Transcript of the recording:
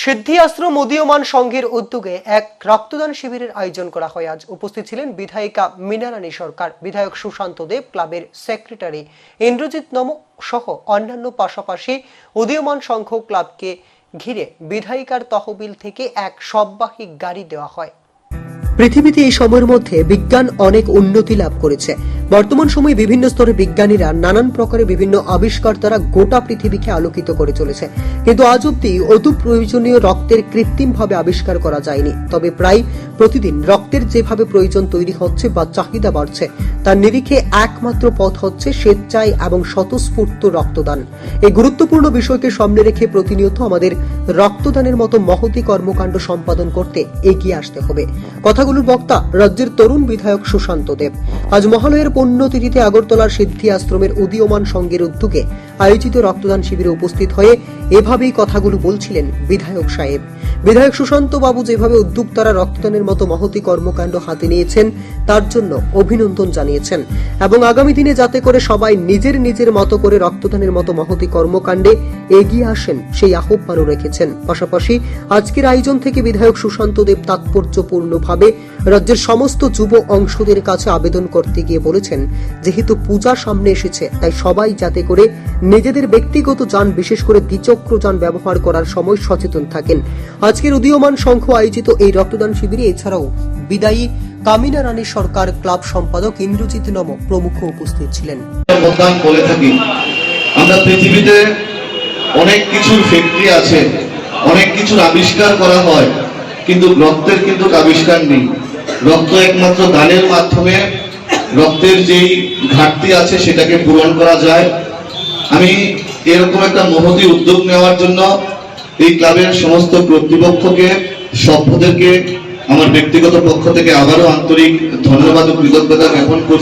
সিদ্ধি আশ্রম উদীয়মান সংঘের উদ্যোগে এক রক্তদান শিবিরের আয়োজন করা হয়। আজ উপস্থিত ছিলেন বিধায়িকা মিনারানী সরকার, বিধায়ক সুশান্ত দেব, ক্লাবের সেক্রেটারি ইন্দ্রজিৎ নম সহ অন্যান্য পাশাপাশি উদীয়মান সংঘ ক্লাবকে ঘিরে বিধায়িকার তহবিল থেকে এক সববাহী গাড়ি দেওয়া হয়। পৃথিবীতে এই সময়ের মধ্যে বিজ্ঞান অনেক উন্নতি লাভ করেছে। বর্তমান সময়ে বিভিন্ন স্তরে বিজ্ঞানীরা নানান প্রকারে বিভিন্ন আবিষ্কার দ্বারা গোটা পৃথিবীকে আলোকিত করে চলেছে। কিন্তু আজ অব্দি অতি প্রয়োজনীয় রক্তের কৃত্রিমভাবে আবিষ্কার করা যায়নি। তবে প্রায় প্রতিদিন রক্তের যেভাবে প্রয়োজন তৈরি হচ্ছে বা চাহিদা বাড়ছে, তার নিরিখে একমাত্র পথ হচ্ছে স্বেচ্ছায় এবং স্বতঃস্ফূর্ত রক্তদান। এই গুরুত্বপূর্ণ বিষয়কে সামনে রেখে প্রতিনিয়ত আমাদের রক্তদানের মতো মহতি কর্মকাণ্ড সম্পাদন করতে এগিয়ে আসতে হবে। কথাগুলোর বক্তা রাজ্যের তরুণ বিধায়ক সুশান্ত দেব। আজ মহালয়ের পুণ্যতিথিতে আগরতলার সিদ্ধি আশ্রমের উদীয়মান সংঘের উদ্যোগে আয়োজিত রক্তদান শিবিরে উপস্থিত হয়ে এভাবেই কথাগুলো বলছিলেন বিধায়ক সাহেব। বিধায়ক সুশান্ত বাবু যেভাবে উদ্যোক্তারা রক্তদানের মতো মহতি কর্মকাণ্ড হাতে নিয়েছেন, তার জন্য অভিনন্দন জানিয়েছেন এবং আগামী দিনে যাতে করে সবাই নিজের নিজের মতো করে রক্তদানের মতো মহতি কর্মকাণ্ডে এগিয়ে আসেন, সেই আহ্বানও রেখেছেন। পাশাপাশি আজকের আয়োজন থেকে বিধায়ক সুশান্ত দেব তাৎপর্যপূর্ণভাবে রাজ্যের সমস্ত যুব অংশদের কাছে আবেদন করতে গিয়ে বলেছেন, যেহেতু পূজা সামনে এসেছে, তাই সবাই যাতে করে নিজেদের ব্যক্তিগত যান, বিশেষ করে দ্বিচক্র যান ব্যবহার করার সময় সচেতন থাকেন। আজকের উদীয়মান সংঘ আয়োজিত এই রক্তদান শিবিরে এছাড়াও বিদায়ী কামিনা রানী সরকার ক্লাব সম্পাদক ইন্দ্রজিৎ নম প্রমুখ উপস্থিত ছিলেন। আমরা পৃথিবীতে অনেক কিছুর ফ্যাক্টরি আছে, অনেক কিছুর আবিষ্কার করা হয়, কিন্তু রক্তের কিন্তু আবিষ্কার নেই। রক্ত একমাত্র দানের মাধ্যমে রক্তের যেই ঘাটতি আছে সেটাকে পূরণ করা যায়। আমি এরকম একটা মহতি উদ্যোগ নেওয়ার জন্য এই ক্লাবের সমস্ত কর্তৃপক্ষকে, সভ্যদেরকে, আমার ব্যক্তিগত পক্ষ থেকে আবারও আন্তরিক ধন্যবাদ ও কৃতজ্ঞতা জ্ঞাপন করছি।